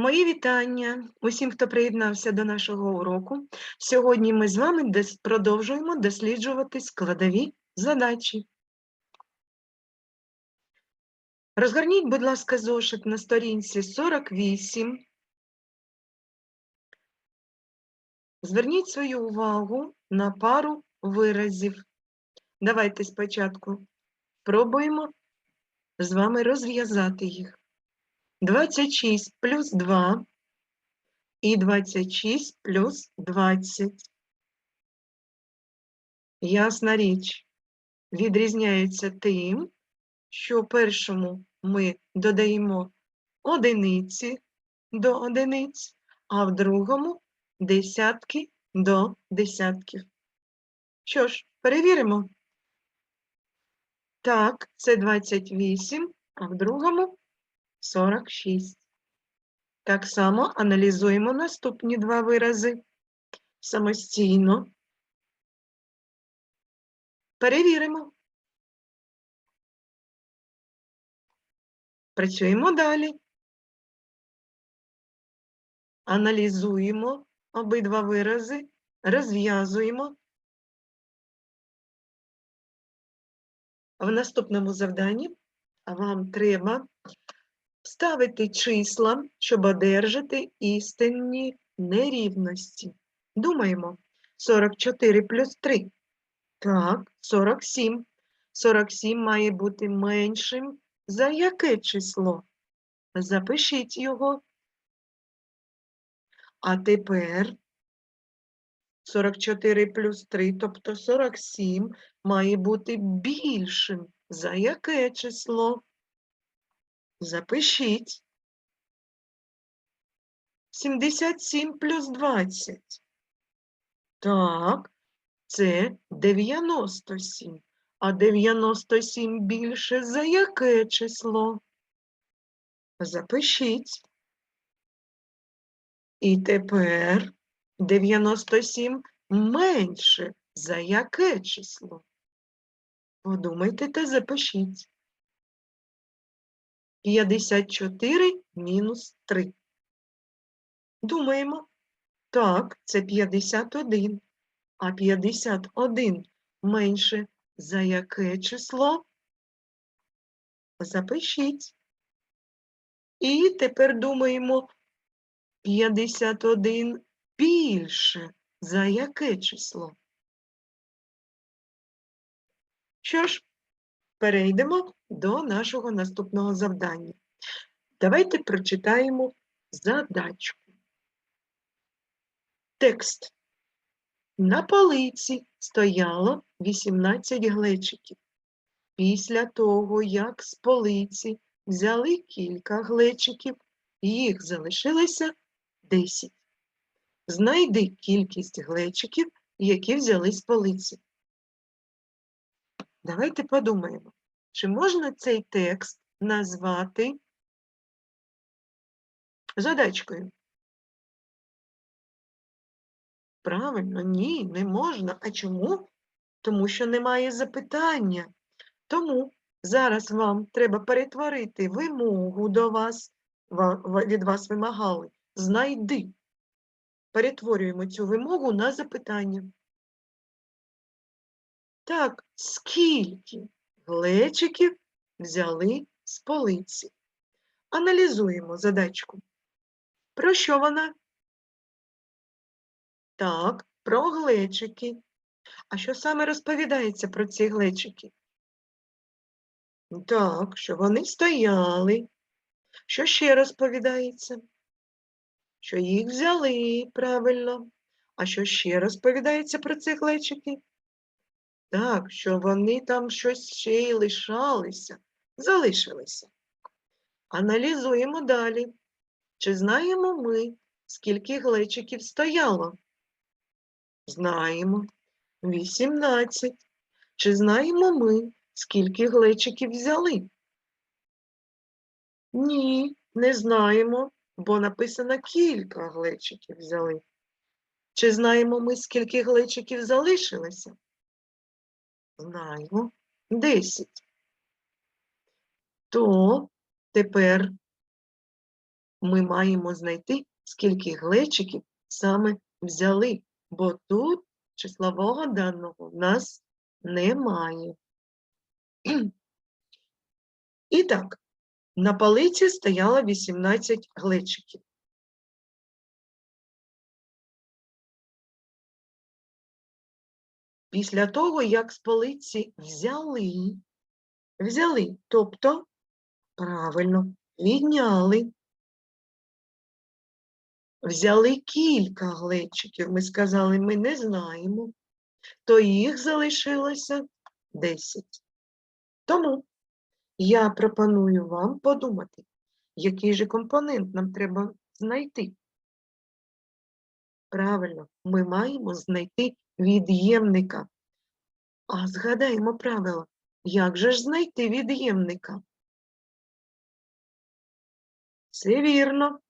Мої вітання усім, хто приєднався до нашого уроку. Сьогодні ми з вами продовжуємо досліджувати складові задачі. Розгорніть, будь ласка, зошит на сторінці 48. Зверніть свою увагу на пару виразів. Давайте спочатку пробуємо з вами розв'язати їх. 26 плюс 2 і 26 плюс 20. Ясна річ, відрізняються тим, що першому ми додаємо одиниці до одиниць, а в другому десятки до десятків. Що ж, перевіримо. Так, це 28, а в другому 46. Так само аналізуємо наступні два вирази самостійно. Перевіримо. Працюємо далі. Аналізуємо обидва вирази, розв'язуємо. В наступному завданні вам треба ставити числа, щоб одержати істинні нерівності. Думаємо, 44 плюс 3. Так, 47. 47 має бути меншим. За яке число? Запишіть його. А тепер 44 плюс 3, тобто 47, має бути більшим. За яке число? Запишіть. 77 плюс 20. Так, це 97. А 97 більше за яке число? Запишіть. І тепер 97 менше за яке число? Подумайте та запишіть. 54 мінус 3. Думаємо. Так, це 51. А 51 менше за яке число? Запишіть. І тепер думаємо 51 більше за яке число? Що ж, перейдемо до нашого наступного завдання. Давайте прочитаємо задачку. Текст. На полиці стояло 18 глечиків. Після того, як з полиці взяли кілька глечиків, їх залишилося 10. Знайди кількість глечиків, які взяли з полиці. Давайте подумаємо, чи можна цей текст назвати задачкою? Правильно, ні, не можна. А чому? Тому що немає запитання. Тому зараз вам треба перетворити вимогу до вас, ва- ва- від вас вимагали. Знайди. Перетворюємо цю вимогу на запитання. Так, скільки глечиків взяли з полиці? Аналізуємо задачку. Про що вона? Так, про глечики. А що саме розповідається про ці глечики? Так, що вони стояли. Що ще розповідається? Що їх взяли, правильно. А що ще розповідається про ці глечики? Так, що вони там щось ще й лишалися, залишилися. Аналізуємо далі. Чи знаємо ми, скільки глечиків стояло? Знаємо. 18. Чи знаємо ми, скільки глечиків взяли? Ні, не знаємо, бо написано кілька глечиків взяли. Чи знаємо ми, скільки глечиків залишилося? Знаємо. 10. То тепер ми маємо знайти, скільки глечиків саме взяли, бо тут числового даного в нас немає. І так, на палиці стояло 18 глечиків. Після того, як з полиці взяли, взяли, тобто, правильно, відняли, взяли кілька глечиків, ми сказали, ми не знаємо, то їх залишилося 10. Тому я пропоную вам подумати, який же компонент нам треба знайти. Правильно, ми маємо знайти від'ємника. А згадаємо правило, як же ж знайти від'ємника? Це вірно.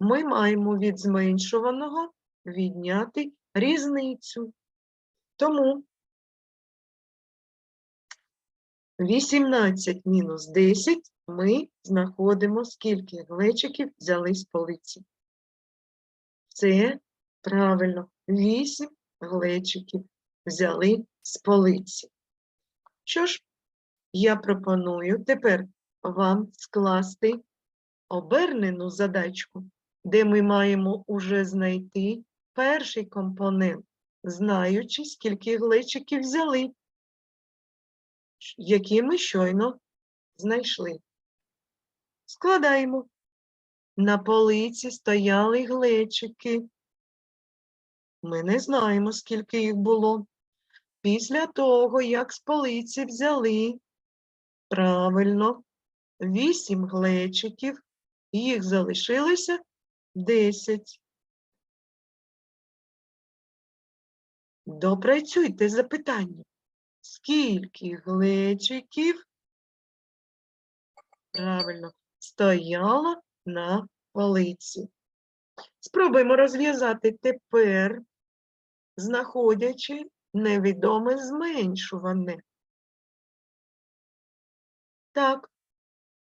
Ми маємо від зменшуваного відняти різницю. Тому 18 мінус 10 ми знаходимо, скільки глечиків взяли з полиці. Це правильно, 8 глечиків взяли з полиці. Що ж, я пропоную тепер вам скласти обернену задачку, де ми маємо уже знайти перший компонент, знаючи, скільки глечиків взяли, які ми щойно знайшли. Складаємо. На полиці стояли глечики. Ми не знаємо, скільки їх було. Після того, як з полиці взяли, правильно, вісім глечиків, їх залишилося 10. Допрацюйте запитання. Скільки глечиків, правильно, стояло на полиці? Спробуємо розв'язати тепер, знаходячи невідоме зменшуване. Так,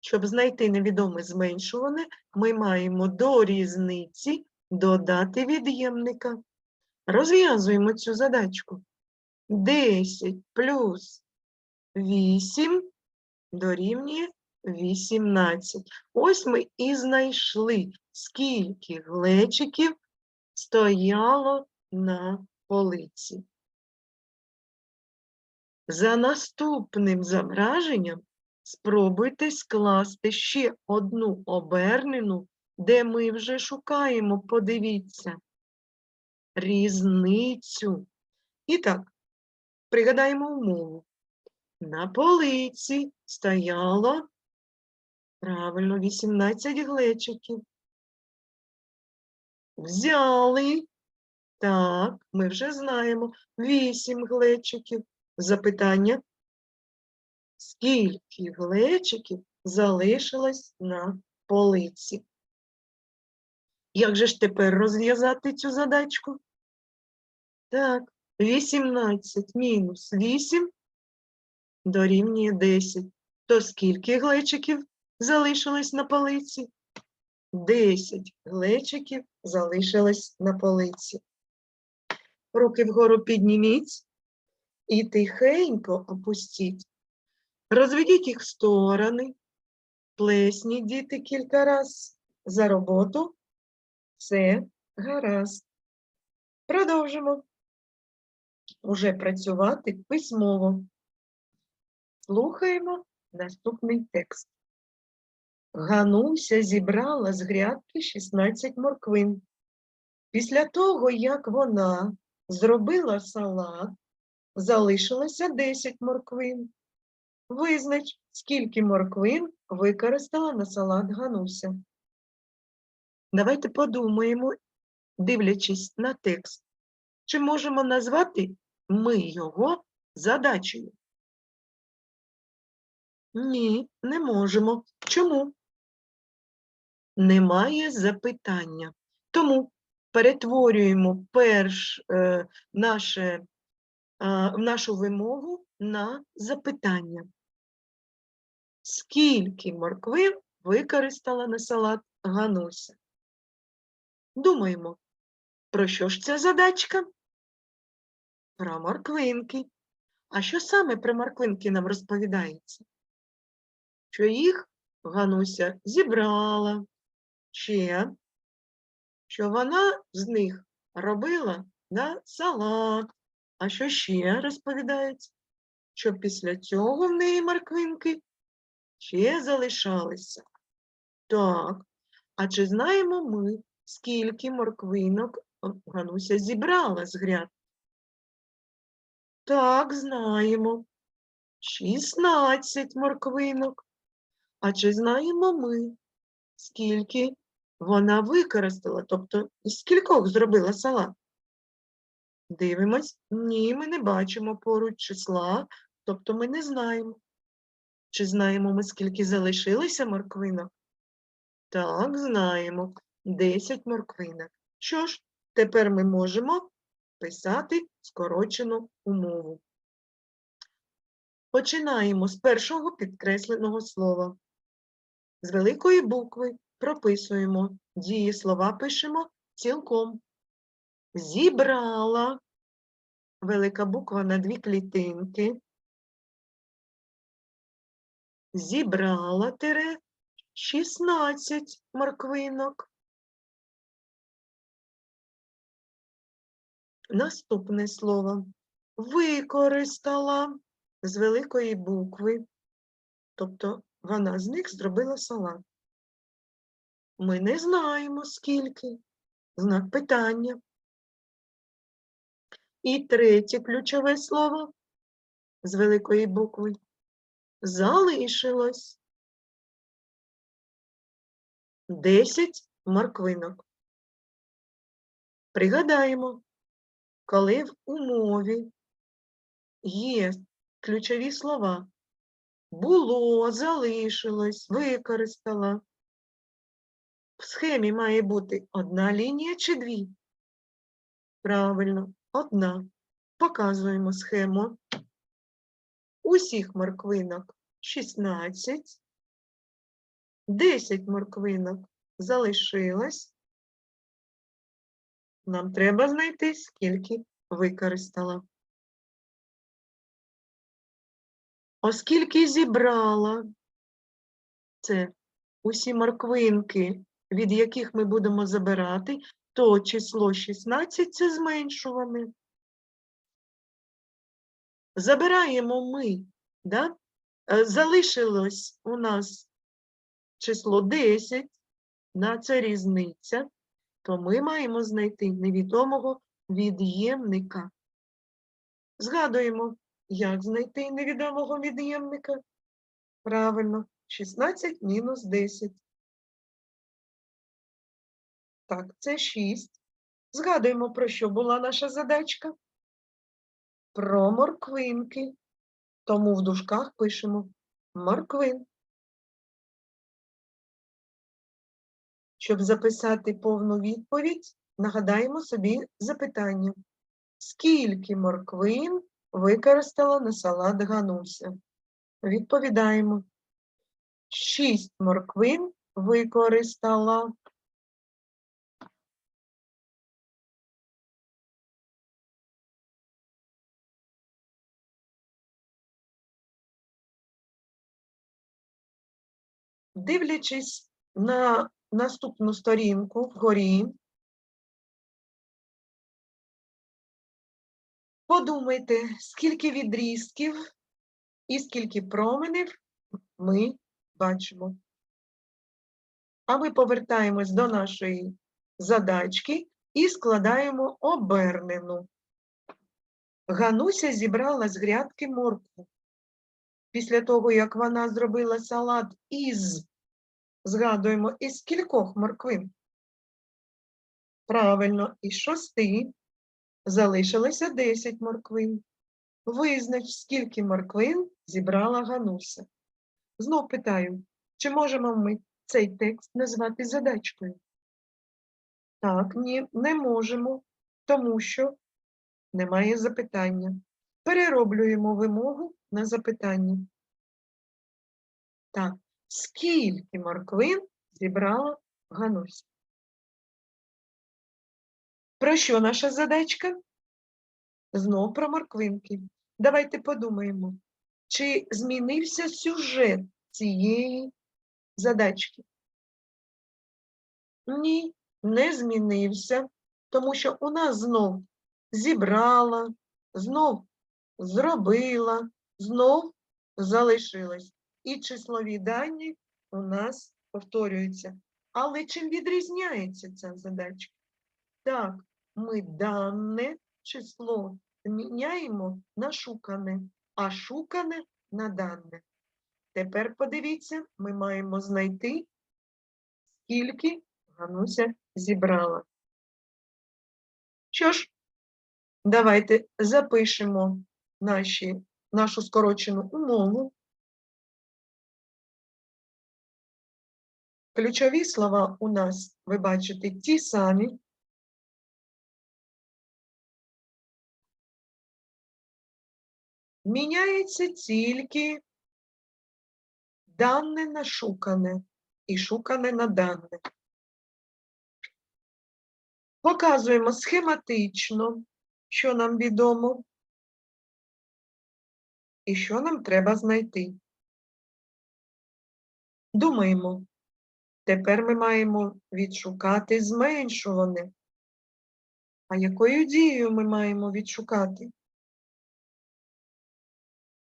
щоб знайти невідоме зменшуване, ми маємо до різниці додати від'ємника. Розв'язуємо цю задачку. 10 плюс 8 дорівнює 18. Ось ми і знайшли, скільки глечиків стояло на полиці. За наступним зображенням спробуйте скласти ще одну обернену, де ми вже шукаємо, подивіться, різницю. І так, пригадаємо умову. На полиці стояло правильно 18 глечиків. Взяли, так, ми вже знаємо, 8 глечиків. Запитання, скільки глечиків залишилось на полиці? Як же ж тепер розв'язати цю задачку? Так, 18 мінус 8 дорівнює 10. То скільки глечиків залишилось на полиці? 10 глечиків залишилось на полиці. Руки вгору підніміть і тихенько опустіть. Розведіть їх в сторони, плесніть діти кілька раз за роботу. Все гаразд. Продовжимо уже працювати письмово. Слухаємо наступний текст. Гануся зібрала з грядки 16 морквин. Після того, як вона зробила салат, залишилося 10 морквин. Визнач, скільки морквин використала на салат Гануся. Давайте подумаємо, дивлячись на текст, чи можемо назвати ми його задачею? Ні, не можемо. Чому? Немає запитання. Тому перетворюємо перш е, наше, е, нашу вимогу на запитання. Скільки морквин використала на салат Гануся. Думаємо, про що ж ця задачка? Про морквинки. А що саме про морквинки нам розповідається? Що їх Гануся зібрала, ще, що вона з них робила на салат. А що ще розповідається? Що після цього в неї морквинки ще залишалися. Так, а чи знаємо ми, скільки морквинок Гануся зібрала з гряд? Так, знаємо. 16 морквинок. А чи знаємо ми, скільки вона використала, тобто із скількох зробила салат? Дивимось. Ні, ми не бачимо поруч числа, тобто ми не знаємо. Чи знаємо ми, скільки залишилося морквинок? Так, знаємо. 10 морквинок. Що ж, тепер ми можемо писати скорочену умову. Починаємо з першого підкресленого слова. З великої букви прописуємо дієслова, пишемо цілком. Зібрала. Велика буква на дві клітинки. Зібрала тире 16 морквинок. Наступне слово. Використала з великої букви. Тобто вона з них зробила салат. Ми не знаємо, скільки. Знак питання. І третє ключове слово з великої букви залишилось 10 морквинок. Пригадаємо, коли в умові є ключові слова було, залишилось, використала. В схемі має бути одна лінія чи дві? Правильно, одна. Показуємо схему. Усіх морквинок 16. 10 морквинок залишилось. Нам треба знайти, скільки використала. Оскільки зібрала це усі морквинки, від яких ми будемо забирати, то число 16 це зменшуване. Забираємо ми, да? Е, залишилось у нас число 10, на це різниця, то ми маємо знайти невідомого від'ємника. Згадуємо, як знайти невідомого від'ємника? Правильно, 16 мінус 10. Так, це 6. Згадуємо, про що була наша задачка? Про морквинки. Тому в дужках пишемо морквин. Щоб записати повну відповідь, нагадаємо собі запитання. Скільки морквин використала на салат Гануся? Відповідаємо. Шість морквин використала. Дивлячись на наступну сторінку вгорі, подумайте, скільки відрізків і скільки променів ми бачимо. А ми повертаємось до нашої задачки і складаємо обернену. Гануся зібрала з грядки моркву. Після того, як вона зробила салат із, згадуємо, із кількох морквин. Правильно, із шести залишилося 10 морквин. Визнач, скільки морквин зібрала Гануся. Знов питаю, чи можемо ми цей текст назвати задачкою? Так, ні, не можемо, тому що немає запитання. Перероблюємо вимогу на запитання. Так, Скільки морквин зібрала Гануся? Про що наша задачка? Знов про морквинки. Давайте подумаємо, чи змінився сюжет цієї задачки? Ні, не змінився, тому що у нас знов зібрала, знов зробила, знов залишилось. І числові дані у нас повторюються. Але чим відрізняється ця задачка? Так, ми дане число міняємо на шукане, а шукане на дане. Тепер подивіться, ми маємо знайти, скільки Гануся зібрала. Що ж, давайте запишемо наші, нашу скорочену умову. Ключові слова у нас, ви бачите, ті самі. Міняється тільки дане на шукане і шукане на дане. Показуємо схематично, що нам відомо і що нам треба знайти. Думаємо, тепер ми маємо відшукати зменшуване. А якою дією ми маємо відшукати?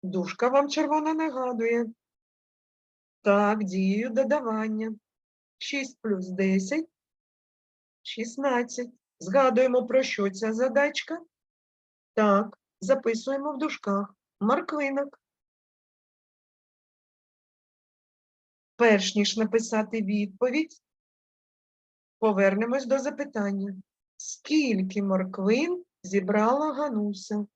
Дужка вам червона нагадує. Так, дією додавання. 6 плюс 10 – 16. Згадуємо, про що ця задачка? Так, записуємо в дужках. Морквинок. Перш ніж написати відповідь, повернемось до запитання. Скільки морквин зібрала Гануся?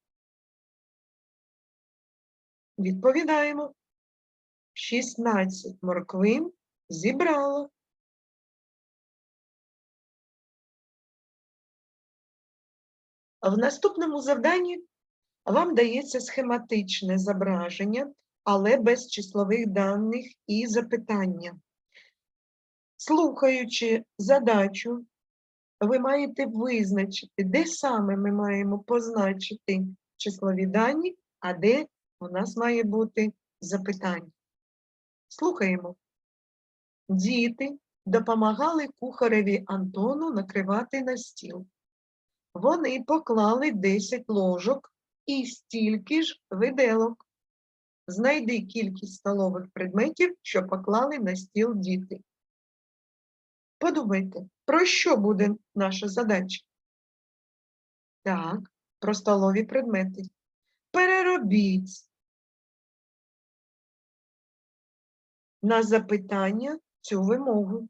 Відповідаємо. 16 морквин зібрала. В наступному завданні вам дається схематичне зображення, але без числових даних і запитання. Слухаючи задачу, ви маєте визначити, де саме ми маємо позначити числові дані, а де у нас має бути запитання. Слухаємо. Діти допомагали кухареві Антону накривати на стіл. Вони поклали 10 ложок і стільки ж виделок. Знайди кількість столових предметів, що поклали на стіл діти. Подумайте, про що буде наша задача? Так, про столові предмети. Переробіть на запитання цю вимогу.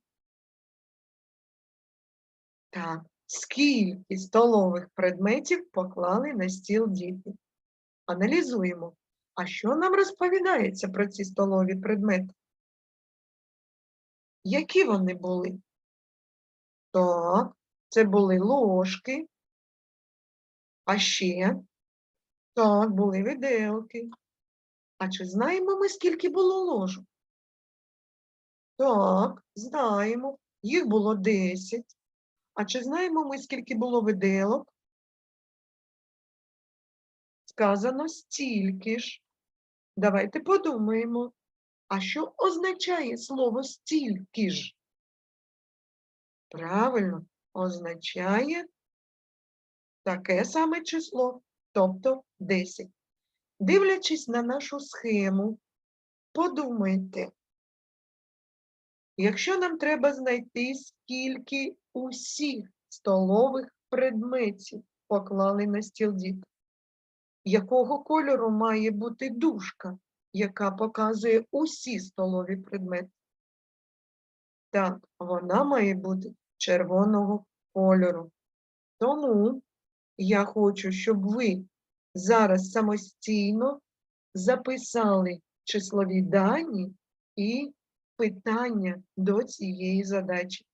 Так, скільки столових предметів поклали на стіл діти? Аналізуємо. А що нам розповідається про ці столові предмети? Які вони були? Так, це були ложки. А ще так, були виделки. А чи знаємо ми, скільки було ложок? Так, знаємо. Їх було 10. А чи знаємо ми, скільки було виделок? Сказано стільки ж. Давайте подумаємо. А що означає слово стільки ж? Правильно, означає таке саме число, тобто 10. Дивлячись на нашу схему, подумайте, якщо нам треба знайти, скільки усіх столових предметів поклали на стіл діти, якого кольору має бути дужка, яка показує усі столові предмети? Так, вона має бути червоного кольору. Тому я хочу, щоб ви зараз самостійно записали числові дані і питання до цієї задачі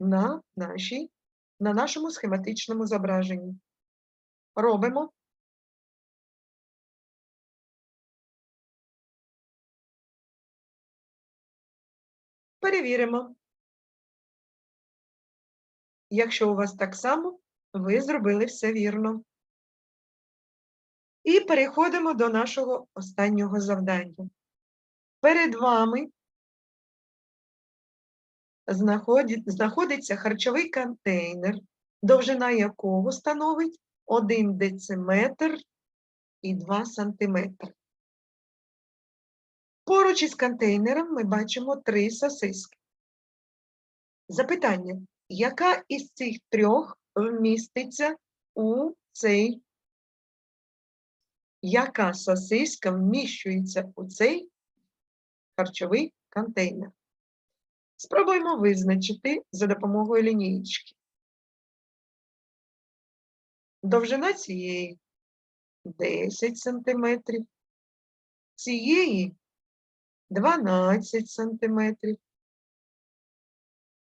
на, нашій, на нашому схематичному зображенні. Робимо. Перевіримо. Якщо у вас так само, ви зробили все вірно. І переходимо до нашого останнього завдання. Перед вами знаходиться харчовий контейнер, довжина якого становить 1 дециметр і 2 сантиметри. Поруч із контейнером ми бачимо три сосиски. Запитання, яка із цих трьох вміститься у цей яка сосиска вміщується у цей харчовий контейнер? Спробуємо визначити за допомогою лінієчки. Довжина цієї 10 сантиметрів, цієї 12 сантиметрів,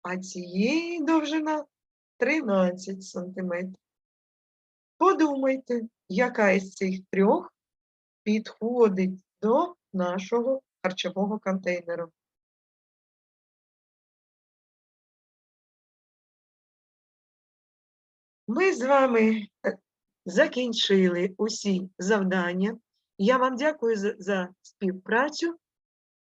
а цієї довжина 13 сантиметрів. Подумайте, яка із цих трьох підходить до нашого харчового контейнеру. Ми з вами е, закінчили усі завдання. Я вам дякую за- за співпрацю